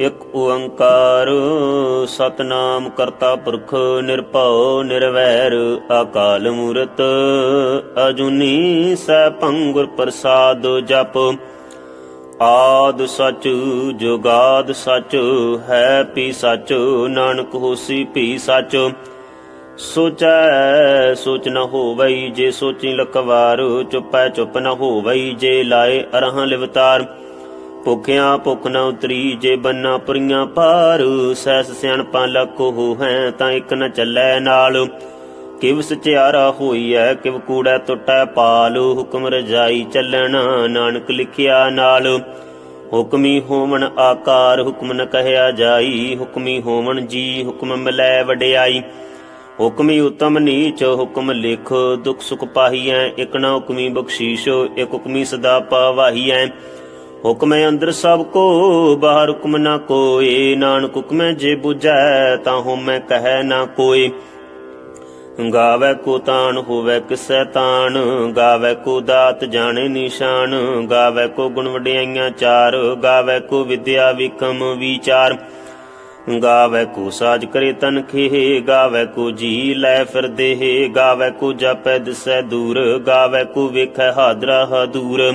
ਇਕ ਓੰਕਾਰ, ਸਤਨਾਮ ਕਰਤਾ ਪੁਰਖ ਨਿਰਭਉ ਨਿਰਵੈਰ, ਅਕਾਲ ਮੂਰਤ ਅਜੂਨੀ ਸੈਭੰ ਗੁਰ ਪ੍ਰਸਾਦ ਜਪ। ਆਦ ਸਚ, ਜੁਗਾਦ ਸਚ, ਹੈ ਪੀ ਸਚ, ਨਾਨਕ ਹੋਸੀ ਪੀ ਸਚ। ਸੋਚੈ, ਸੋਚ ਨ ਹੋਵਈ ਜੇ ਸੋਚੀ ਲਕਵਾਰ, ਚੁੱਪੈ ਚੁੱਪ ਨ ਹੋਵਈ ਜੇ ਲਾਏ ਅਰਹਾਂ ਲਿਵਤਾਰ। ਭੁਖਿਆ ਭੁਖ ਨ ਉਤਰੀ, ਜੇ ਬੰਨਾ ਪੁਰੀਆਂ ਪਾਰ ਸੈਸ ਸਿਆਣਪਾਂ ਲਕੋ ਹੈ, ਤਾਂ ਇੱਕ ਨ ਚੱਲੈ ਨਾਲ। ਕਿਵ ਸਚਿਆਰਾ ਹੋਈਐ, ਕਿਵ ਕੂੜੈ ਟੁੱਟੈ ਪਾਲ, ਹੁਕਮ ਰਜਾਈ ਚੱਲਣਾ ਨਾਨਕ ਲਿਖਿਆ ਨਾਲ। ਹੁਕਮੀ ਹੋਵਣ ਆਕਾਰ, ਹੁਕਮ ਨ ਕਹਿਆ ਜਾਈ, ਹੁਕਮੀ ਹੋਵਣ ਜੀ, ਹੁਕਮ ਮਿਲੈ ਵਡਿਆਈ। ਹੁਕਮੀ ਉਤਮ ਨੀਚ, ਹੁਕਮ ਲਿਖ, ਦੁਖ ਸੁਖ ਪਾਹੀਐ, ਇਕ ਨਾ ਹੁਕਮੀ ਬਖਸ਼ੀਸ਼, ਇਕ ਹੁਕਮੀ ਸਦਾ ਪਾਵਾਹੀਐ। ਹੁਕਮੈ ਅੰਦਰ ਸਭ ਕੋ, ਬਾਹਰ ਹੁਕਮ ਨਾ ਕੋਏ ਨਾਨਕ ਹੁਕਮੈ ਜੇ 부ਜੈ ਤਾਂ ਹਉਮੈ ਕਹੈ ਨਾ ਕੋਈ। ਗਾਵੇ ਕੋ ਤਾਣ, ਹੋਵੇ ਕਿਸੈ ਤਾਣ। ਗਾਵੇ ਕੋ ਦਾਤ ਜਾਣੇ ਨਿਸ਼ਾਨ। ਗਾਵੇ ਕੋ ਗੁਣ ਵਡਿਆਈਆਂ ਚਾਰ। ਗਾਵੇ ਕੋ ਵਿਦਿਆ ਵਿਕਮ ਵਿਚਾਰ। ਗਾਵੇ ਕੋ ਸਾਜ ਕਰੇ ਤਨ ਖੇ ਗਾਵੇ ਕੋ ਜੀ ਲੈ ਫਿਰਦੇ ਹੈ ਗਾਵੇ ਕੋ ਜਪੈ ਦਿਸੈ ਦੂਰ। ਗਾਵੇ ਕੋ ਵੇਖੈ ਹਾਦਰਾ ਹਦੂਰ।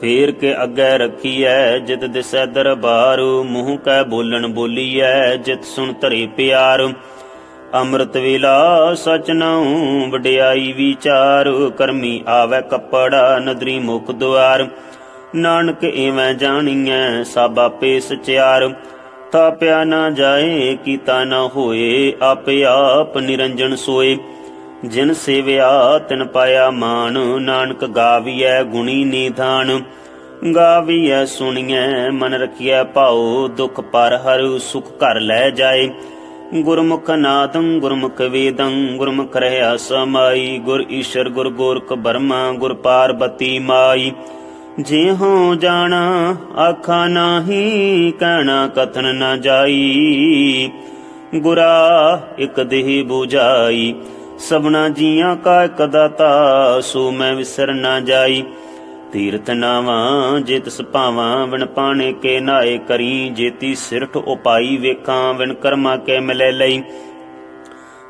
ਫੇਰ ਕੇ ਅੱਗੇ ਰੱਖੀਐ, ਜਿਤ ਦਿਸੈ ਦਰਬਾਰ, ਮੂੰਹ ਕੈ ਬੋਲਣ ਬੋਲੀਐ, ਜਿਤ ਸੁਣ ਧਰੇ ਪਿਆਰ। ਅੰਮ੍ਰਿਤ ਵੇਲਾ ਸਚ ਨਾਉ, ਵਡਿਆਈ ਵਿਚਾਰ, ਕਰਮੀ ਆਵੇ ਕੱਪੜਾ, ਨਦਰੀ ਮੁਖ ਦੁਆਰ। ਨਾਨਕ ਐਵੇਂ ਜਾਣੀਐ ਸਭ ਆਪੇ ਸਚਿਆਰ ਤਾਪਿਆ ਨਾ ਜਾਏ, ਕੀਤਾ ਨਾ ਹੋਏ, ਆਪੇ ਆਪ ਨਿਰੰਜਨ ਸੋਏ। ਜਿਨ ਸੇਵਿਆ ਤਿਨ ਪਾਇਆ ਮਾਨ, ਨਾਨਕ ਗਾਵੀਐ ਗੁਣੀ ਨੀਧਾਨ। ਗਾਵੀਐ ਸੁਣੀਐ, ਮਨ ਰਖੀਐ ਭਾਉ, ਦੁਖ ਪਰ ਹਰ ਸੁਖ ਘਰ ਲੈ ਜਾਏ। ਗੁਰਮੁਖ ਨਾਦੰ, ਗੁਰਮੁਖ ਵੇਦੰ, ਗੁਰਮੁਖ ਰਹਿਆ ਸਮਾਈ। ਗੁਰ ਈਸ਼ਰ, ਗੁਰ ਗੋਰਖ ਬਰਮਾ, ਗੁਰ ਪਾਰਬਤੀ ਮਾਈ। ਜੇ ਹੋ ਜਾਣਾ, ਆਖਾ ਨਾਹੀ, ਕਹਿਣਾ ਕਥਨ ਨਾ ਜਾਈ। ਗੁਰਾ ਇਕ ਦੇਹ 부ਜਾਈ ਸਭਨਾ ਜੀਆਂ ਕਾ ਇਕ ਦਾਤਾ, ਸੋ ਮੈਂ ਵਿਸਰ ਨਾ ਜਾਈ। ਤੀਰਥ ਨਾਵਾਂ ਜੇ ਤਿਸ ਭਾਵਾਂ ਵਿਣ ਪਾਣੇ ਕੇ ਨਾਏ ਕਰੀ। ਜੇਤੀ ਸਿਰਠ ਉਪਾਈ ਵੇਖਾਂ ਵਿਣ ਕਰਮਾ ਕੇ ਮਿਲੇ ਲਈ।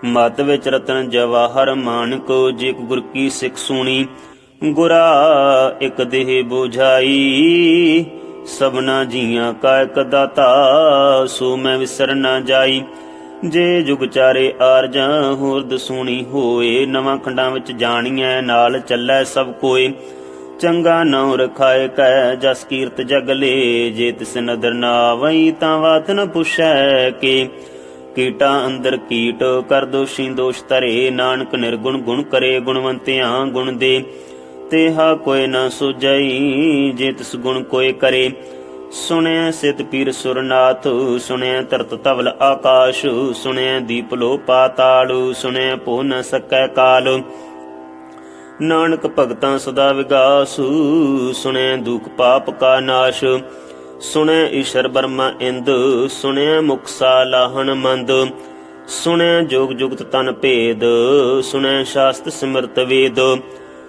ਮਤ ਵਿੱਚ ਰਤਨ ਜਵਾਹਰ ਮਾਨਕ ਜੇ ਗੁਰ ਕੀ ਸਿੱਖ ਸੁਣੀ। ਗੁਰਾ ਇੱਕ ਦੇਹ 부ਝਾਈ ਸਭਨਾ ਜੀਆਂ ਕਾ ਇਕ ਦਾਤਾ, ਸੋ ਮੈਂ ਵਿਸਰ ਨਾ ਜਾਈ। ਜੇ ਜੁਗ ਚਾਰੇ ਆਰਜਾਂ ਹੋਰ ਦਸੂਣੀ ਹੋਏ, ਨਵਾਂ ਖੰਡਾਂ ਵਿੱਚ ਜਾਣੀਐ, ਨਾਲ ਚੱਲੈ ਸਭ ਕੋਏ। ਚੰਗਾ ਨਉ ਰਖਾਏ ਕੈ, ਜਸ ਕੀਰਤ ਜਗ ਜੇ ਤਿਸ ਨਦਰ ਨਾ ਆਵਈ ਤਾਂ ਬਾਤ ਨ ਪੁੱਛੈ ਕਿ। ਕੀਟਾਂ ਅੰਦਰ ਕੀਟ ਕਰ ਦੋਸ਼ੀ ਦੋਸ਼ ਤਰੇ ਨਾਨਕ ਨਿਰਗੁਣ ਗੁਣ ਕਰੇ ਗੁਣਵੰਤਿਆਂ ਗੁਣ ਦੇ। ਤੇਹਾ ਕੋਈ ਨਾ ਸੁਜਈ ਜੇ ਤਿਸ ਗੁਣ ਕੋਈ ਕਰੇ। ਸੁਣਿਆ ਸਿਤ ਪੀਰ ਸੁਰਨਾਥ, ਸੁਣਿਆ ਤਰਤ ਤਵਲ ਆਕਾਸ਼, ਸੁਣਿਆ ਦੀਪ ਲੋ ਪਾਤਾਲ, ਸੁਣਿਆ ਭੋ ਨ ਸਕੈ ਕਾਲ। ਨਾਨਕ ਭਗਤਾਂ ਸਦਾ ਵਿਗਾਸ, ਸੁਣਿਆ ਦੁਖ ਪਾਪ ਕਾ ਨਾਸ਼। ਸੁਣਿਆ ਈਸ਼ਰ ਬਰਮਾ ਇੰਦ, ਸੁਣਿਆ ਮੁਕਸਾ ਲਾਹਣ ਮੰਦ। ਸੁਣਿਆ ਜੋਗ ਜੁਗਤ ਤਨ ਭੇਦ, ਸੁਣਿਆ ਸ਼ਾਸਤ ਸਿਮਰਤ ਵੇਦ।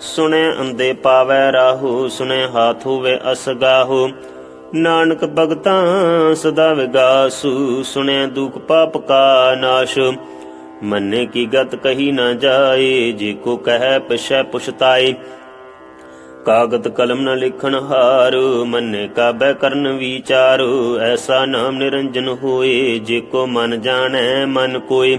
ਸੁਣਿਆ ਅੰਦੇ ਪਾਵੈ ਰਾਹੂ ਸੁਣਿਆ ਹਾਥ ਹੋਵੇ ਅਸਗਾਹੂ ਨਾਨਕ ਭਗਤਾਂ ਸਦਾ ਵਿਗਾਸੂ ਸੁਣਿਆ ਦੁਖ ਪਾਪ ਕਾ ਨਾਸ਼। ਮੰਨੇ ਕੀ ਗਤ ਕਹੀ ਨਾ ਜਾਏ, ਜੇ ਕੋ ਕਹੈ ਪਿਛੈ ਪੁਛਤਾਏ। ਕਾਗਦ ਕਲਮ ਨ ਲਿਖਣ ਹਾਰ, ਮੰਨੇ ਕਾਬੈ ਕਰਨ ਵਿਚਾਰ। ਐਸਾ ਨਾਮ ਨਿਰੰਜਨ ਹੋਏ, ਜੇ ਕੋ ਮਨ ਜਾਣੈ ਮਨ ਕੋਏ।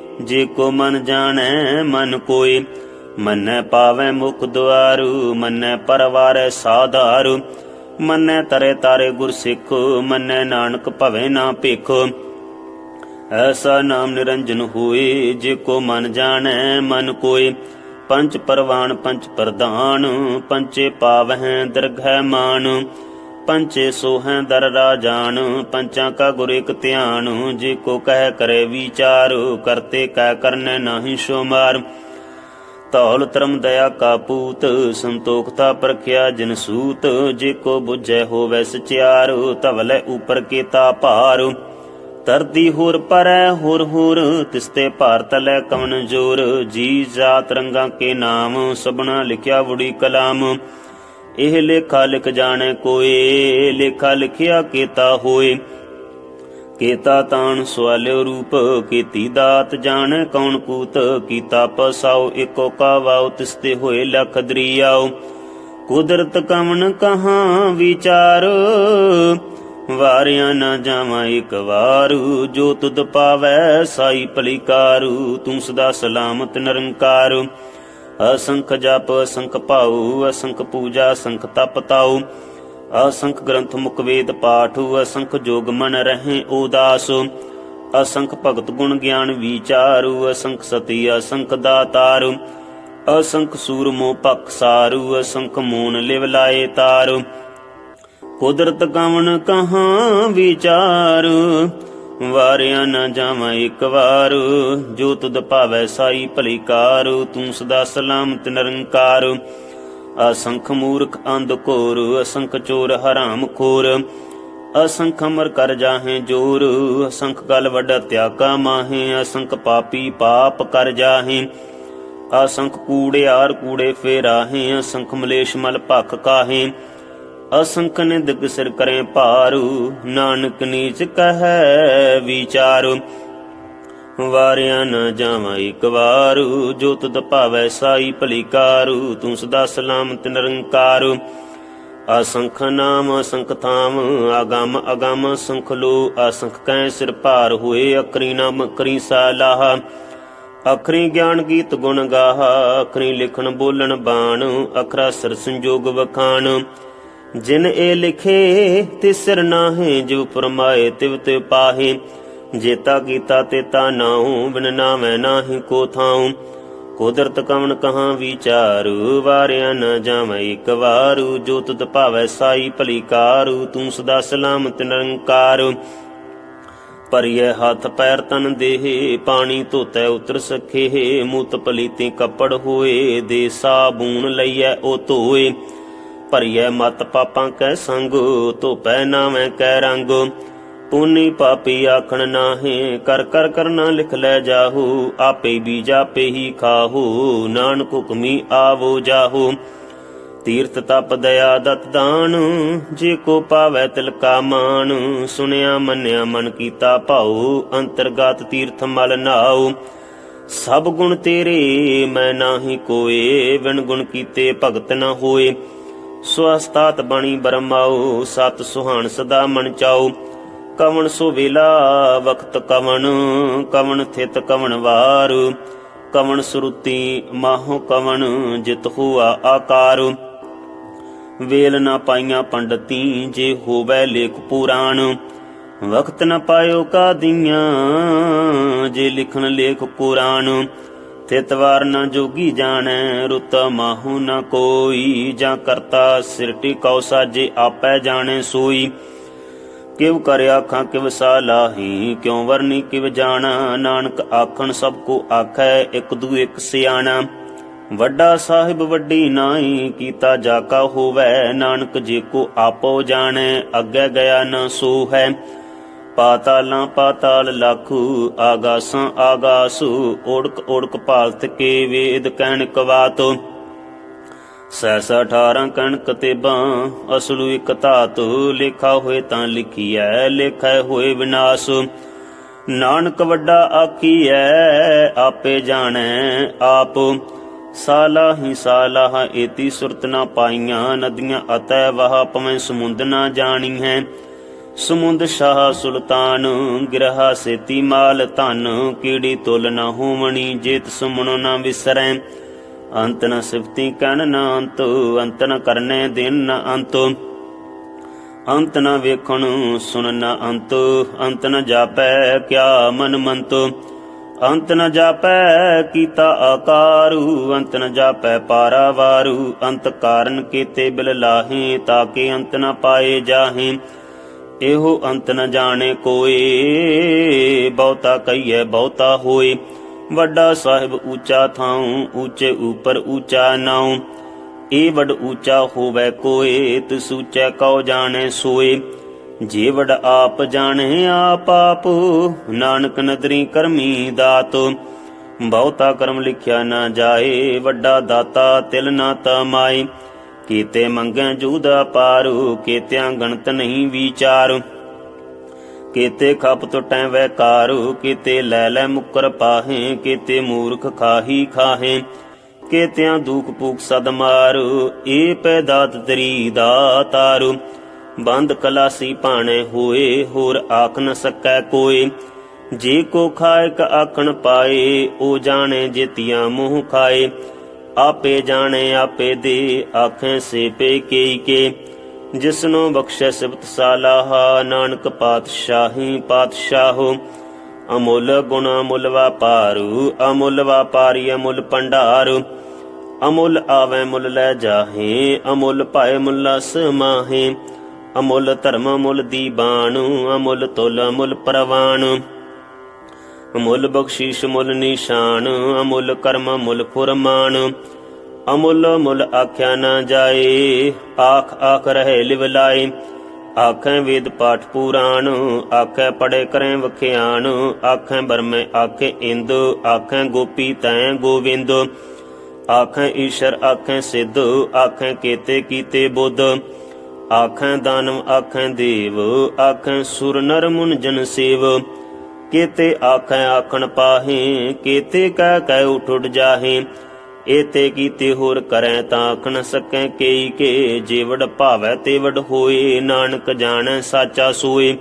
ਜੇ ਕੋ ਮਨ ਜਾਣੈ, ਮਨ ਕੋਏ ਮੰਨੈ ਪਾਵੈ ਮੁਖ ਦੁਆਰੂ, ਮੰਨੈ ਪਰਵਾਰੈ ਸਾਧਾਰੂ। ਮੰਨੈ ਤਰੇ ਤਾਰੇ ਗੁਰ ਸਿੱਖ, ਮੰਨੈ ਨਾਨਕ ਭਵੇ ਨਾ ਭਿਖ। ਐਸਾ ਨਾਮ ਨਿਰੰਜਨ ਹੋਏ ਜੇ ਕੋ ਮਨ ਜਾਣੈ, ਮਨ ਕੋਏ ਪੰਚ ਪਰਵਾਨ ਪੰਚ ਪ੍ਰਧਾਨ ਪੰਚੇ ਪਾਵਹਿ, ਦਰਗਹਿ ਮਾਨ ਪੰਚੇ ਸੋਹੈ ਦਰ ਰਾਜਾਨ ਪੰਚਾਂ ਕਾ ਗੁਰ ਇਕ ਧਿਆਨ, ਜੇ ਕੋ ਕਹਿ ਕਰੇ ਵਿਚਾਰ, ਕਰਤੇ ਕੈ ਕਰਨੈ ਨਾਹੀ ਸੋ ਮਾਰ ਧੌਲ ਦਇਆ ਕਾ ਪੂਤ, ਸੰਤੋਖਤਾ ਪ੍ਰਖਿਆ ਜਨ ਸੂਤ, ਜੇ ਕੋ 부ਝੈ ਹੋਵੈ ਸਚਿਆਰ ਧਵਲੇ ਉਪਰ ਕੀਤਾ ਭਾਰ। ਤਰਦੀ ਹੋਰ ਪਰੈ, ਹੋਰ ਹੋਰ ਤਿਸਤੇ ਭਾਰਤ ਲੈ ਕਵਨ ਜੋਰ। ਜੀ ਜਾਤ ਰੰਗਾਂ ਕੇ ਨਾਮ ਸਬਨਾ ਲਿਖਿਆ ਬੁੜੀ ਕਲਾਮ। ਇਹ ਲੇਖਾ ਲਿਖ ਜਾਣੈ ਕੋਏ, ਲੇਖਾ ਲਿਖਿਆ ਕੀਤਾ ਹੋਏ। ਕੀਤਾ ਤਾਣ ਸਵਾਲਿਓ ਰੂਪ, ਕੀਤੀ ਦਾਤ ਜਾਣੈ ਕੌਣ ਕੂਤ, ਕੀਤਾ ਪਸਾਉ ਏਕੋ ਕਾ ਤਿਸਤੇ ਹੋਏ ਲਖ ਦਰੀਆਉ ਕੁਦਰਤ ਕਵਨ ਕਹਾ ਵਿਚਾਰ, ਵਾਰਿਆ ਨਾ ਜਾਵਾਂ ਇੱਕ ਵਾਰੂ। ਜੋ ਤੁਧ ਪਾਵੈ, ਸਾਈ ਭਲੀਕਾਰੂ, ਤੂੰ ਸਦਾ ਸਲਾਮਤ ਨਿਰੰਕਾਰ। ਅਸੰਖ ਜਪ, ਅਸੰਖ ਭਾਉ, ਅਸੰਖ ਪੂਜਾ, ਅਸੰਖ ਤਪ ਤਾਉ। ਅਸੰਖ ਗ੍ਰੰਥ ਮੁਖ ਵੇਦ ਪਾਠੂ, ਅਸੰਖ ਜੋਗ ਮਨ ਰਹੇ ਉਦਾਸ। ਅਸੰਖ ਭਗਤ ਗੁਣ ਗਿਆਨ ਵਿਚਾਰੂ, ਅਸੰਖ ਸਤੀ, ਅਸੰਖ ਦਾਤਾਰੂ। ਅਸੰਖ ਸੂਰ ਸੂਰਮੋ ਪਖ ਸਾਰੂ, ਅਸੰਖ ਮੂਨ ਲਿਵ ਲਾਏ ਤਾਰੂ। ਕੁਦਰਤ ਗਵਣ ਕਹਾ ਵਿਚਾਰ ਵਾਰਿਆ ਨਾ ਜਾਵਾਂ ਇੱਕ ਵਾਰ, ਜੋ ਤੁਧ ਭਾਵੈ ਸਾਈ ਭਲੀ ਕਾਰ, ਤੂੰ ਸਦਾ ਸਲਾਮਤ ਨਿਰੰਕਾਰ। ਅਸੰਖ ਮੂਰਖ ਅੰਧ ਕੋਰ ਅਸੰਖ ਚੋਰ ਹਰਾਮ ਖੋਰ। ਅਸੰਖ ਅਮਰ ਕਰ ਜਾਹੇ ਜੋਰ, ਅਸੰਖ ਗਲ ਵੱਡਾ ਤਿਆਗਾ ਮਾਹੇ, ਅਸੰਖ ਪਾਪੀ ਪਾਪ ਕਰ ਜਾਹੇ। ਅਸੰਖ ਕੂੜੇ ਆਰ ਕੂੜੇ ਫੇਰਾਹੇ, ਅਸੰਖ ਮਲੇਸ਼ ਮਲ ਭਖ ਕਾਹੇ। ਅਸੰਖ ਨਿੰਦਕ ਸਿਰ ਕਰੇ ਭਾਰੂ, ਨਾਨਕ ਨੀਚ ਕਹੈ ਵਿਚਾਰ। ਵਾਰਿਆ ਨਾ ਜਾਵਾਂ ਇੱਕ ਵਾਰੂ ਜੋ ਤੁਧ ਭਾਵੈ ਸਾਈ ਭਲੀ ਕਾਰੂ ਤੂੰ ਸਦਾ ਸਲਾਮਤ ਨਿਰੰਕਾਰ। ਅਸੰਖ ਨਾਮ ਅਸੰਖ ਥਾਮ, ਆਗਮ ਅਗਮ ਸੰਖ ਲੋ, ਅਸੰਖ ਕੈ ਸਿਰ ਭਾਰ ਹੋਏ ਅਕਰੀ ਨਾਮ ਕਰੀ ਸਾਲਾਹ ਅਖਰੀ ਗਿਆਨ ਗੀਤ ਗੁਣ ਗਾਹ, ਅਖਰੀ ਲਿਖਣ ਬੋਲਣ ਬਾਣ, ਅਖਰਾ ਸਰ ਸੰਜੋਗ ਵਖਾਣ। ਜਿਨ ਇਹ ਲਿਖੇ ਤਿਸਰ ਨਾਹੇ ਜਿਵ ਪਰਮਾਏ ਤਿਵ ਤੇ ਪਾਹੇ। ਜੇਤਾ ਕੀਤਾ ਤੇਤਾ ਨਾਉ, ਬਿਨ ਨਾਮੈ ਨਾਹੀ ਕੋ ਥਾਉ। ਕੁਦਰਤ ਕਵਨ ਕਹਾਂ ਵਿਚਾਰੂ, ਵਾਰਿਆ ਨ ਜਾਵੈ ਇੱਕ ਵਾਰੂ। ਜੋ ਤੁਧ ਭਾਵੈ ਸਾਈ ਭਲੀ ਕਾਰੂ, ਤੂੰ ਸਦਾ ਸਲਾਮਤ ਨਿਰੰਕਾਰ। ਪਰਿਐ ਹੱਥ ਪੈਰ ਤਨ ਦੇਹੇ, ਪਾਣੀ ਧੋਤੈ ਉਤਰ ਸਖੇ। ਮੂਤ ਪਲੀਤੀ ਕੱਪੜ ਹੋਏ, ਦੇ ਸਾਬੂਨ ਲਈਐ ਉਹ ਧੋਏ। ਭਰੀਐ ਮਤ ਪਾਪਾਂ ਕੈ ਸੰਗ, ਧੋਪੈ ਨਾਵੇਂ ਕੈ ਰੰਗ। ਪੂਨੀ ਪਾਪੀ ਆਖਣ ਨਾਹੇ, ਕਰ ਕਰ ਕਰਨਾ ਲਿਖ ਲੈ ਜਾਹੂ, ਆਪੇ ਬੀਜ ਆਪੇ ਹੀ ਖਾਹੂ, ਨਾਨਕ ਹੁਕਮੀ ਆਵੋ ਜਾਹੂ। ਤੀਰਥ ਤਪ ਦਇਆ ਦਤ ਦਾਨ, ਜੇ ਕੋ ਪਾਵੈ ਤਿਲਕਾ ਮਾਨ ਸੁਨਿਆ ਮੰਨਿਆ ਮਨ ਕੀਤਾ ਭਾਉ, ਅੰਤਰਗਤ ਤੀਰਥ ਮਲ ਨਾਉ। ਸਭ ਗੁਣ ਤੇਰੇ, ਮੈਂ ਨਾਹੀ ਕੋਏ ਵਿਣ ਗੁਣ ਕੀਤੇ ਭਗਤ ਨਾ ਹੋਏ। ਸਵਸਤਾਤ ਬਣੀ ਬਰਮਾਉ, ਸਤ ਸੁਹਾਣ ਸਦਾ ਮਨ ਚਾਉ। ਕਵਣ ਸੋ ਵੇਲਾ ਵਕਤ ਕਵਣ ਕਵਣ ਥਿਤ ਕਵਣ ਵਾਰ। ਕਵਣ ਸੁਰਤੀ, ਮਾਹੋ ਕਵਣ, ਜਿਤ ਹੁਆ ਆਕਾਰ। ਵੇਲ ਨਾ ਪਾਈਆਂ ਪੰਡਤੀ, ਜੇ ਹੋਵੇ ਲੇਖ ਪੁਰਾਣ। ਵਕਤ ਨਾ ਪਾਇਓ ਕਾਦੀਆਂ ਜੇ ਲਿਖਣ ਲੇਖ ਕੁਰਾਨ ਤਿਤਵਾਰ ਨ ਜੋਗੀ ਜਾਣੈ, ਰੁਤ ਮਾਹੂ ਨ ਕੋਈ। ਜਾਂ ਕਰਤਾ ਸਿਰਟੀ ਕਉ ਸਾਜੇ ਆਪੈ ਜਾਣੈ ਸੋਈ। ਕਿਵ ਕਰ ਆਖਾਂ ਕਿਵ ਸਾਲਾਹੀ ਕਿਉ ਵਰਨੀ ਕਿਵ ਜਾਣਾ। ਨਾਨਕ ਆਖਣ ਸਭ ਕੋ ਆਖੈ, ਇਕ ਦੂ ਇੱਕ ਸਿਆਣਾ। ਵੱਡਾ ਸਾਹਿਬ ਵੱਡੀ ਨਾਈ ਕੀਤਾ ਜਾਕਾ ਹੋਵੈ। ਨਾਨਕ ਜੇ ਕੋ ਆਪੋ ਜਾਣੈ, ਅੱਗੇ ਗਿਆ ਨ ਸੋ ਹੈ ਪਾਤਾਲਾਂ ਪਾਤਾਲ ਲਖੂ, ਆਗਾਸਾਂ ਆਗਾਸੂ, ਓੜਕ ਓੜਕ ਭਾਲਤ ਕੇ ਵੇਦ ਕਹਿਣ ਕਵਾਤੋ ਸੈਸ 18 ਕਣਕ ਤੇ ਬਾਂ ਅਸਲੂ ਇਕ ਧਾਤੁ, ਲੇਖਾ ਹੋਏ ਤਾਂ ਲਿਖੀਐ, ਲੇਖੈ ਹੋਏ ਵਿਨਾਸ਼। ਨਾਨਕ ਵੱਡਾ ਆਖੀਐ, ਆਪੇ ਜਾਣੈ ਆਪ। ਸਾਲਾ ਹੀ ਸਾਲਾਹ ਏਤੀ ਸੁਰਤ ਨਾ ਪਾਈਆਂ, ਨਦੀਆਂ ਅਤੈ ਵਹ ਪਵੇਂ ਸਮੁੰਦ ਨਾ ਜਾਣੀ ਹੈ ਸਮੁੰਦ ਸ਼ਾਹ ਸੁਲਤਾਨ, ਗਿਰਹਾ ਸੇਤੀ ਮਾਲ ਧਨ, ਕੀੜੀ ਤੁਲ ਨਾ ਹੋਵਣੀ, ਜੇਤ ਸੁਮਣੋ ਨਾ ਵਿਸਰੈ। ਅੰਤ ਨ ਸਿਫਤੀ ਕਹਿਣ ਨਾ ਅੰਤ ਅੰਤ ਨ ਕਰਨੇ ਦਿਨ ਨ ਅੰਤ। ਅੰਤ ਨ ਵੇਖਣ ਸੁਣ ਨ ਅੰਤ ਅੰਤ ਨ ਜਾਪੈ ਕਿਆ ਮਨ ਮੰਤ। ਅੰਤ ਨ ਜਾਪੈ ਕੀਤਾ ਆਕਾਰੂ, ਅੰਤ ਨ ਜਾਪੈ ਪਾਰਾਵਾਰੂ। ਅੰਤ ਕਾਰਨ ਕੀਤੇ ਬਿਲ ਲਾਹੇ ਤਾਕੇ ਅੰਤ ਨ ਪਾਏ ਜਾਹੇ। ਇਹੋ ਅੰਤ ਨ ਜਾਣੇ ਕੋਏ ਬਹੁਤਾ ਕਹੀਏ ਬਹੁਤਾ ਹੋਏ। ਵੱਡਾ ਸਾਹਿਬ ਉੱਚਾ ਥਾਉ, ਉੱਚੇ ਉਪਰ ਉੱਚਾ ਨਾਉ। ਇਹ ਵੱਡ ਉੱਚਾ ਹੋਵੇ ਕੋਏ ਤਿਸ ਉੱਚਾ ਕਉ ਜਾਣੇ ਸੋਏ। ਜੇ ਵਡ ਆਪ ਜਾਣੇ, ਆਪ ਆਪ ਨਾਨਕ ਨਦਰੀ ਕਰਮੀ ਦਾਤ। ਬਹੁਤਾ ਕਰਮ ਲਿਖਿਆ ਨਾ ਜਾਏ, ਵੱਡਾ ਦਾਤਾ ਤਿਲ ਨਾ ਤਮਾਈ ਕੀਤੇ ਮੰਗੈ ਜੂਦਾ ਪਾਰੂ, ਕੀਤਿਆਂ ਗਣਤ ਨਹੀਂ ਵਿਚਾਰ। ਕੀਤੇ ਖਪ ਟੁਟੈ ਵੈ ਕਾਰੂ ਕੀਤੇ ਲੈ ਲੈ ਮੁਕਰ ਪਾਹੇ, ਕੀਤੇ ਮੂਰਖ ਖਾਹੀ ਖਾਹੇ। ਕੀਤਿਆਂ ਦੂਖ ਪੂਕ ਸਦ ਮਾਰੂ, ਏ ਪੈਦਾਤ ਤਰੀ ਦਾਤਾਰੂ ਬੰਦ ਕਲਾਸੀ ਭਾਣੇ ਹੋਏ, ਹੋਰ ਆਖ ਨ ਸਕੈ ਕੋਏ। ਜੇ ਕੋ ਖਾਇਕ ਆਖਣ ਪਾਏ, ਉਹ ਜਾਣੇ ਜਿਤਿਆਂ ਮੂੰਹ ਖਾਏ। ਆਪੇ ਜਾਣੇ, ਆਪੇ ਦੇ, ਆਖੇ ਸੇ ਪੇ ਕੇਈ ਕੇ। ਜਿਸਨੂੰ ਬਖਸ਼ੈ ਸਿਬਤ ਸਾਲਾਹਾ, ਨਾਨਕ ਪਾਤਸ਼ਾਹੀ ਪਾਤਸ਼ਾਹੋ। ਅਮੁੱਲ ਗੁਣ ਅਮੁੱਲ ਵਾਪਾਰੂ, ਅਮੁੱਲ ਵਾਪਾਰੀ ਅਮੁੱਲ ਭੰਡਾਰੂ। ਅਮੁੱਲ ਆਵੇ ਮੁੱਲ ਲੈ ਜਾਹੇ, ਅਮੁੱਲ ਭਾਏ ਮੁੱਲਾ ਸਮਾਹੇ ਅਮੁੱਲ ਧਰਮ ਮੁੱਲ ਦੀਬਾਨੂ ਅਮੁੱਲ ਤੁਲ ਅਮੁੱਲ ਪ੍ਰਵਾਨ ਅਮੁੱਲ ਬਖਸ਼ੀਸ਼ ਮੁੱਲ ਨਿਸ਼ਾਨ, ਅਮੁੱਲ ਕਰਮ ਮੁੱਲ ਫੁਰਮਾਨ। ਅਮੁੱਲ ਮੁੱਲ ਆਖਿਆ ਨਾ ਜਾਏ, ਆਖ ਆਖ ਰਹੇ ਲਿਵ ਲਾਏ। ਆਖੈ ਵੇਦ ਪਾਠ ਪੁਰਾਣ, ਆਖੈ ਪੜੇ ਕਰੈ ਵਖਿਆਨ ਆਖੈ ਬਰਮੈ ਆਖੇ ਇੰਦ, ਆਖੈ ਗੋਪੀ ਤੈ ਗੋਵਿੰਦ। ਆਖੈ ਈਸ਼ਰ ਆਖੈ ਸਿੱਧ, ਆਖੈ ਕੇਤੇ ਕੀਤੇ ਬੁੱਧ। ਆਖੈ ਦਾਨਵ ਆਖੈ ਦੇਵ, ਆਖੈ ਸੁਰ ਨਰ ਮੁਨ ਜਨ ਸੇਵ। ਕੀਤੇ ਆਖੈ ਆਖਣ ਪਾਹੇ, ਕੀਤੇ ਕਹਿ ਕਹਿ ਉਠ ਉਠ ਜਾਹੇ। ਏਤੇ ਕੀਤੇ ਹੋਰ ਕਰੈ ਤਾਂ ਆਖ ਸਕੈ ਕੇਈ ਕੇ ਜੇ ਭਾਵੈ ਤੇ ਵਡ ਹੋਏ, ਨਾਨਕ ਜਾਣੈ ਸਾਚਾ ਸੋਏ।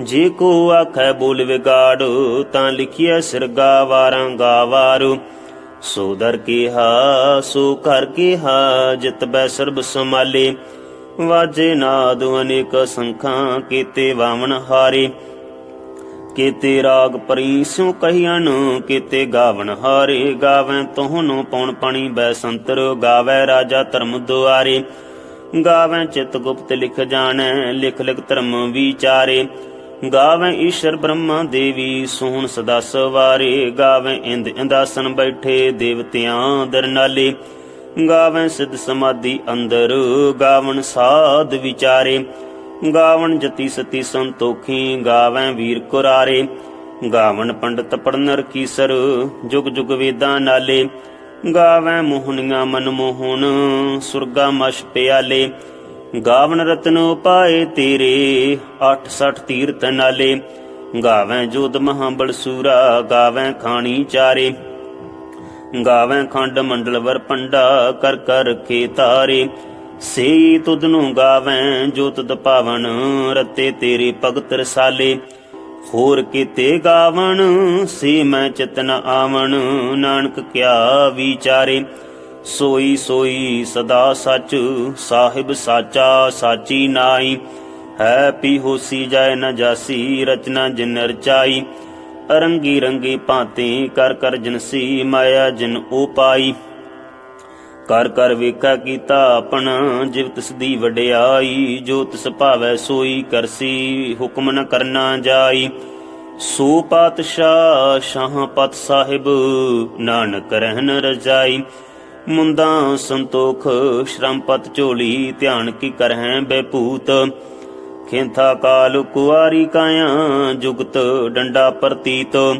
ਜੇ ਕੋ ਆਖੈ ਬੋਲ ਵਿਗਾੜ, ਤਾਂ ਲਿਖਿਆ ਸਿਰਗਾ ਵਾਰਾਂ ਗਾਵਾਰੂ। ਸੋ ਦਰ ਕੀਹਾ, ਸੋ ਕਰ ਕੀਹਾ, ਜਿਤ ਬੈ ਸਰਬ ਸਮਾਲੇ ਵਾਜੇ ਨਾਦ ਅਨੇਕ ਸੰਖਾਂ ਕੀਤੇ ਵਾਵਨ ਹਾਰੇ। ਕੀਤੇ ਰਾਗ ਪਰੀ, ਸਿਉ ਕਹੀਆਂ ਕੀਤੇ ਗਾਵਨ ਹਾਰੇ। ਗਾਵੇਂ ਤੋਹਨੋ ਪਉਣ ਪਣੀ ਬੈ ਸੰਤਰ, ਗਾਵੇ ਰਾਜਾ ਧਰਮ ਦੁਆਰੇ। ਗਾਵੇਂ ਚਿਤ ਗੁਪਤ ਲਿਖ ਜਾਣੈ, ਲਿਖ ਲਿਖ ਧਰਮ ਵਿਚਾਰੇ। ਗਾਵੇਂ ਈਸ਼ਰ ਬ੍ਰਹਮਾ ਦੇਵੀ, ਸੋਹਣ ਸਦਾ ਸਵਾਰੇ। ਗਾਵੇਂ ਇੰਦ ਇੰਦਾਸਨ ਬੈਠੇ, ਦੇਵਤਿਆਂ ਦਰਨਾਲੇ ਗਾਵੇਂ ਸਿਧ ਸਮਾਧੀ ਅੰਦਰ, ਗਾਵਣ ਸਾਧ ਵਿਚਾਰੇ। ਗਾਵਣ ਜਤੀ ਸਤੀ ਸੰਤੋਖੀ, ਗਾਵੈ ਵੀਰ ਕੁਰਾਰੇ। ਗਾਵਣ ਪੰਡਤ ਪੜਨਰ ਕੀਸਰ, ਜੁਗ ਜੁਗ ਵੇਦਾਂ ਨਾਲੇ। ਗਾਵੈ ਮੋਹਨੀਆਂ ਮਨ ਮੋਹਨ, ਸੁਰਗਾ ਮਸ਼ ਪਿਆਲੇ। ਗਾਵਣ ਰਤਨ ਉਪਾਏ ਤੇਰੇ 86 ਤੀਰਤ ਨਾਲੇ। ਗਾਵੈ ਜੋਦ ਮਹਾਬਲ ਸੂਰਾ, ਗਾਵੈ ਖਾਣੀ ਚਾਰੇ। ਗਾਵੈ ਖੰਡ ਮੰਡਲ ਵਰ ਪੰਡਾ, ਕਰ ਕਰ ਕੇ ਤਾਰੇ ਸੇ ਤੁਧ ਨੂੰ ਗਾਵੇਂ ਜੋ ਤੁਧ ਪਾਵਨ, ਰਤੇ ਤੇਰੇ ਭਗਤ ਰਸਾਲੇ। ਹੋਰ ਕੀਤੇ ਗਾਵਣ, ਸੇ ਮੈਂ ਚਿਤਨ ਆਵਣ, ਨਾਨਕ ਕਿਆ ਵਿਚਾਰੇ। ਸੋਈ ਸੋਈ ਸਦਾ ਸੱਚ, ਸਾਹਿਬ ਸਾਚਾ ਸਾਚੀ ਨਾਈ। ਹੈ ਪੀ ਹੋਸੀ ਜਾਏ ਨ ਜਾਸੀ, ਰਚਨਾ ਜਿਨ ਰਚਾਈ। ਰੰਗੀ ਰੰਗੀ ਭਾਂਤੀ ਕਰ ਕਰ ਜਨਸੀ, ਮਾਇਆ ਜਿਨ ਉਪਾਈ ਕਰ ਕਰ ਵੇਖਾ ਕੀਤਾ ਆਪਣਾ, ਜਿਵ ਤਿਸ ਦੀ ਵਡਿਆਈ, ਜੋ ਤਿਸ ਭਾਵੈ ਸੋਈ ਕਰਸੀ, ਹੁਕਮ ਨ ਕਰਨਾ ਜਾਈ। ਸੋ ਪਾਤਸ਼ਾਹ ਸ਼ਾਹ ਪਤ ਸਾਹਿਬ, ਨਾਨਕ ਰਹਿਨ ਰਜਾਈ। ਮੁੰਦਾ ਸੰਤੋਖ ਸ਼ਰਮਪਤ ਝੋਲੀ, ਧਿਆਨ ਕੀ ਕਰਹਿ ਬੈਭੂਤ। ਖੇਂਥਾ ਕਾਲ ਕੁਆਰੀ ਕਾਇਆ, ਜੁਗਤ ਡੰਡਾ ਪ੍ਰਤੀਤ।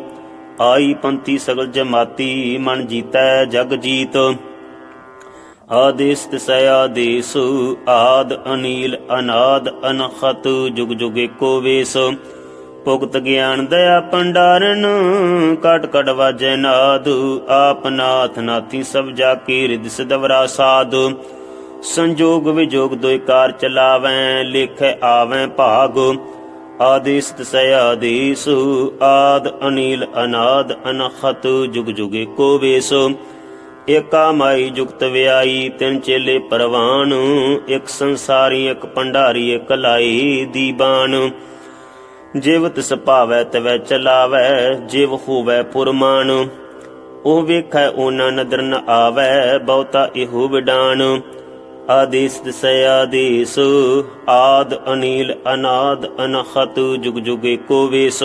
ਆਈ ਪੰਥੀ ਸਗਲ ਜਮਾਤੀ, ਮਨ ਜੀਤੈ ਜਗ ਜੀਤ। ਆਦੇਸ ਤਿਸੈ ਆਦੇਸ, ਆਦ ਅਨੀਲ, ਅਨਾਦ ਅਨਖਤ, ਜੁਗ ਜੁਗ ਏਕੋ ਵੇਸ। ਭੁਗਤ ਗਿਆਨ ਦਇਆ ਪੰਡਾਰਨ ਕਟ ਕਟ ਵਾਜੈ ਨਾਦ। ਆਪ ਨਾਥ ਨਾਥੀ ਸਭ ਜਾ ਕੇ ਰਿਦ ਸਦਵਰਾ ਸਾਧ ਸੰਜੋਗ ਵਿਜੋਗ ਦੋਇ ਚਲਾਵੈ, ਲਿਖੈ ਆਵੈ ਭਾਗ। ਆਦੇਸ ਤਸੈ ਆਦੇਸ, ਆਦ ਅਨੀਲ, ਅਨਾਦ ਅਨਖਤ, ਜੁਗ ਜੁਗ ਏਕੋ ਵੇਸ। ਏਕਾ ਮਾਈ ਜੁਗਤ ਵਿਆਈ, ਤਿੰਨ ਚੇਲੇ ਪਰਵਾਨ, ਇੱਕ ਸੰਸਾਰੀ, ਇੱਕ ਭੰਡਾਰੀ, ਇੱਕ ਲਾਈ ਦੀਬਾਨ। ਜਿਵ ਤਿਸ ਭਾਵੈ ਤਵੈ ਚਲਾਵੈ, ਜਿਵ ਹੋਵੈ ਪੁਰਮਾਨ। ਉਹ ਵੇਖੈ, ਉਹਨਾਂ ਨਦਰ ਨ ਆਵੈ, ਬਹੁਤਾ ਇਹੋ ਵਿਡਾਨ। ਆਦੇਸ ਤਿਸੈ ਆਦੇਸ, ਆਦ ਅਨੀਲ, ਅਨਾਦ ਅਨਖਤ ਜੁਗ ਜੁਗ ਏਕੋ ਵੇਸ।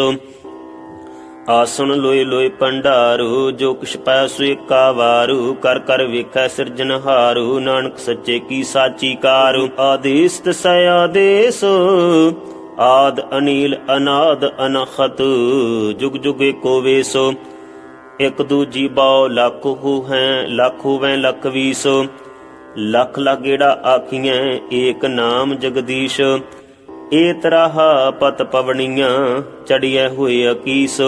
ਆਸਣ ਲੋਏ ਲੋਏ ਪੰਡਾਰੂ, ਜੋ ਕਿਛ ਪੈ ਸੋ ਵਾਰੂ ਕਰ ਕਰ ਵੇਖੈ ਸਿਰਜਨਹਾਰੂ ਨਾਨਕ ਸੱਚੇ ਕੀ ਸਾਚੀ ਕਾਰੂ। ਆਦੇਸ ਤਸੈ ਆਦੇਸ ਆਦ ਅਨੀਲ ਅਨਾਦ ਅਨਖਤ, ਜੁਗ ਜੁਗ ਏਕੋ ਵੇਸੋ। ਇਕ ਦੂਜੀ ਬਾਉ ਲੱਖ ਹੂ ਹੈ ਲੱਖ ਹੋਵੈ ਲੱਖ ਵੀਸੋ। ਲੱਖ ਲਾਗੇੜਾ ਆਖੀਐ, ਏਕ ਨਾਮ ਜਗਦੀਸ਼। ਏ ਤਰਾਹ ਪਤ ਪਵਣੀਆਂ ਚੜੀਐ ਹੋਏ ਅਕੀਸ।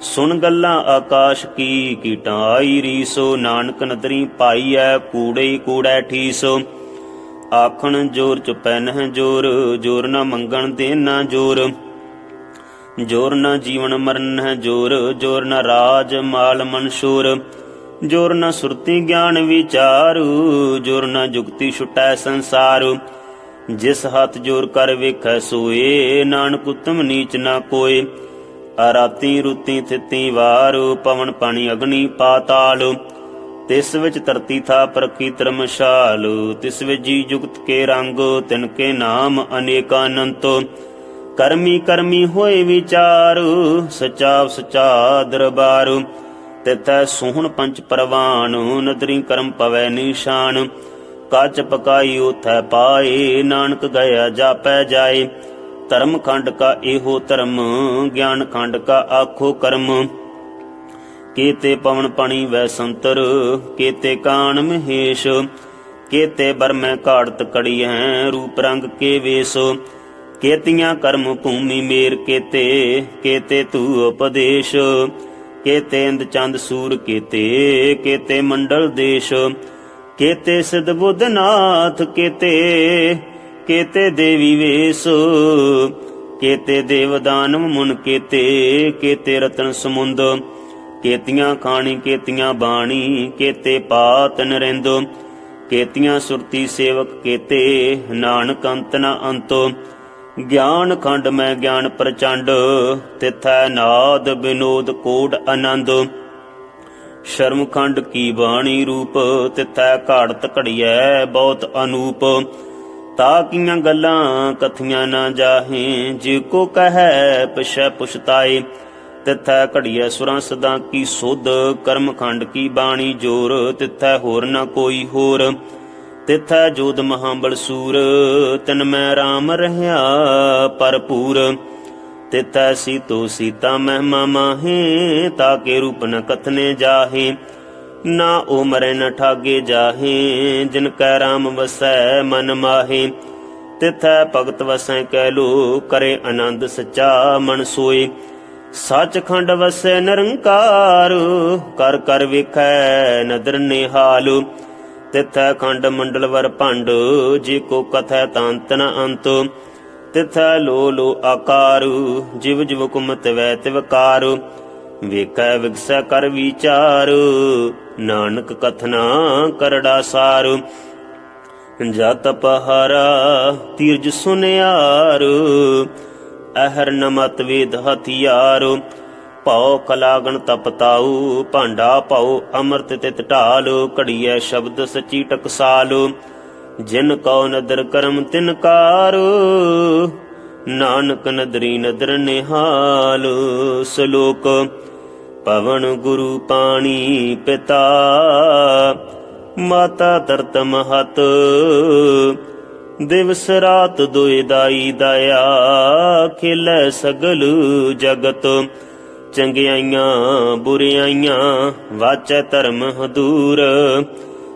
ਸੁਣ ਗੱਲਾਂ ਆਕਾਸ਼ ਕੀ, ਕੀਟਾਂ ਆਈ ਰੀਸੋ। ਨਾਨਕ ਨਦਰੀ ਪਾਈਐ, ਕੂੜੇ ਕੂੜੈ ਠੀਸੋ। ਆਖਣ ਜੋਰ ਚੁਪੈ ਨਹਿ ਜੋਰ ਜੋਰ ਨਾ ਮੰਗਣ ਦੇ ਨਾ ਜੋਰ। ਜੋਰ ਨਾ ਜੀਵਨ ਮਰਨ ਹੈ ਜੋਰ ਜੋਰ ਨਾ ਰਾਜ ਮਾਲ ਮਨਸ਼ੂਰ ਜੋਰ ਨਾ ਸੁਰਤੀ ਗਿਆਨ ਵਿਚਾਰ, ਜੋਰ ਨਾ ਜੁਗਤੀ ਛੁਟੈ ਸੰਸਾਰ। ਜਿਸ ਹੱਥ ਜੋਰ ਕਰ ਵੇਖੈ ਸੋਏ, ਨਾਨਕ ਉਤਮ ਨੀਚ ਨਾ ਕੋਏ। ਆਰਾਤੀ ਰੁਤੀ ਥਿਤੀ ਵਾਰ, ਪਵਨ ਪਾਣੀ ਅਗਨੀ ਪਾਤਾਲ। ਤਿਸ ਵਿੱਚ ਧਰਤੀ ਥਾ ਪ੍ਰਕੀ ਧਰਮਸ਼ਾਲ, ਤਿਸ ਵਿੱਚ ਜੀ ਜੁਗਤ ਕੇ ਰੰਗ, ਤਿਨ ਕੇ ਨਾਮ ਅਨੇਕਾ ਅਨੰਤ ਕਰਮੀ ਕਰਮੀ ਹੋਏ ਵਿਚਾਰ ਸਚਾ ਸਚਾ ਦਰਬਾਰ। ਤਿਤੈ ਸੋਹਣ ਪੰਚ ਪਰਵਾਨ, ਨਦਰੀ ਕਰਮ ਪਵੈ ਨਿਸ਼ਾਨ। ਕਾਚ ਪਕਾਈ ਉਥੈ ਪਾਏ, ਨਾਨਕ ਗਿਆ ਜਾਪੈ ਜਾਏ। ਧਰਮ ਖੰਡ ਕਾ ਇਹੋ ਧਰਮ, ਗਿਆਨ ਖੰਡ ਕਾ ਆਖੋ ਕਰਮ। ਕੀਤੇ ਪਵਨ ਪਣੀ ਵੈ ਸੰਤਰ, ਕੀਤੇ ਕਾਣ ਮਹੇਸ਼, ਕੀਤੇ ਬਰਮੈ ਘਾੜਤ ਕੜੀਐ, ਰੂਪ ਰੰਗ ਕੇ ਵੇਸ। ਕੇਤੀਆਂ ਕਰਮ ਭੂਮੀ ਮੇਰ ਕੀਤੇ ਕੀਤੇ ਤੂ ਉਪਦੇਸ਼। ਕੀਤੇ ਇੰਦ ਚੰਦ ਸੂਰ ਕੀਤੇ ਕੀਤੇ ਮੰਡਲ ਦੇਸ਼। ਕੀਤੇ ਸਿਧ ਬੁੱਧਨਾਥ ਕੀਤੇ ਕੀਤੇ ਦੇਵੀ ਵੇਸ, ਕੀਤੇ ਦੇਵ ਮੁਨ ਕੀਤੇ ਕੀਤੇ ਰਤਨ ਸਮੁੰਦ, ਕੇਤੀਆਂ ਖਾਣੀ, ਕੇਤੀਆਂ ਬਾਣੀ, ਕੇਤੇ ਪਾਤ ਨਰਿੰਦੋ, ਕੇਤੀਆਂ ਸੁਰਤੀ ਸੇਵਕ ਕੇਤੇ, ਨਾਨਕ ਅੰਤ ਨ ਅੰਤੋ, ਗਿਆਨ ਖੰਡ ਮੈਂ ਗਿਆਨ ਪ੍ਰਚੰਡ, ਤਿਥੈ ਨਾਦ ਬਿਨੋਦ ਕੋਡ ਆਨੰਦ। ਸ਼ਰਮਖੰਡ ਕੀ ਬਾਣੀ ਰੂਪ, ਤਿਥੈ ਘਾੜਤ ਘੜੀਐ ਬਹੁਤ ਅਨੂਪ। ਤਾ ਕੀਆਂ ਗੱਲਾਂ ਕਥੀਆਂ ਨਾ ਜਾਹੇ, ਜੇ ਕੋ ਕਹੈ ਪਿਛੈ ਪੁਛਤਾਏ। ਤਿਥੈ ਘੜੀਐ ਸੁਰਾਂ ਸਦਾ ਕੀ ਸੁਧ ਕਰਮ ਖੰਡ ਕੀ ਬਾਣੀ ਜੋਰ, ਤਿਥੈ ਹੋਰ ਨਾ ਕੋਈ ਹੋਰ। ਤਿਥੈ ਜੋਦ ਮਹਾਬਲ ਸੂਰ, ਤਿਨ ਮੈਂ RAM ਰਹਾ ਪਰਪੂਰ ਤਿਥੈ ਸੀਤੋ ਸੀਤਾ ਮਹਿਮਾ ਮਾਹੇ ਤਾਕੇ ਰੂਪ ਨ ਕਥਨੇ ਜਾਹੇ। ਨਾ ਉਹ ਮਰੇ ਨ ਠਾਗੇ ਜਾਹੇ, ਜਿਨ ਕੈ RAM ਵਸੈ ਮਨ ਮਾਹੇ। ਤਿਥੈ ਭਗਤ ਵਸੈ ਕਹਿ ਲੋ, ਕਰੇ ਆਨੰਦ ਸਚਾ ਮਨ ਸੋਏ ਸੱਚਖੰਡ ਵਸੈ ਨਿਰੰਕਾਰ, ਕਰ ਕਰ ਵਿਖੈ ਨਦਰ ਨਿਹਾਲ। ਤਿਥੈ ਖੰਡ ਮੰਡਲ ਵਰ ਭੰਡ, ਜੇ ਕੋ ਕਥੈ ਤਾਂਤ ਨ ਅੰਤ। ਤਿਥੈ ਲੋ ਲੋ ਆਕਾਰ, ਜਿਵ ਜਿਵ ਕੁਮਤ ਵੈ ਤਿਵਕਾਰ ਵੇਖੈ ਵਿਗਸੈ ਕਰ ਵਿਚਾਰ, ਨਾਨਕ ਕਥਨਾ ਕਰੜਾ ਸਾਰ। ਜਤ ਪਹਾਰਾ ਤੀਰਜ ਸੁਨਿਆਰ, ਅਹਰ ਨਮਤ ਵੇਦ ਹਥਿਆਰ, ਭਉ ਕਲਾਗਣ ਤਪਤਾਉ ਭਾਂਡਾ ਭਾਉ ਅੰਮ੍ਰਿਤ ਤਿਤ ਢਾਲ, ਘੜੀਐ ਸ਼ਬਦ ਸਚੀ ਟਕਸਾਲ। ਜਿਨ ਕਉ ਨਦਰ ਕਰਮ ਤਿਨ ਕਾਰ, ਨਾਨਕ ਨਦਰੀ ਨਦਰ ਨਿਹਾਲ, ਸ਼ਲੋਕ ਪਵਨ ਗੁਰੂ ਪਾਣੀ ਪਿਤਾ, ਮਾਤਾ ਤਰਤ ਮਹਤ, ਦਿਵਸ ਰਾਤ ਦੁਇ ਦਾਈ ਦਇਆ, ਖਿਲੈ ਸਗਲ ਜਗਤ, ਚੰਗਿਆਈਆਂ ਬੁਰਿਆਈਆਂ ਵਾਚੈ ਧਰਮ ਹਦੂਰ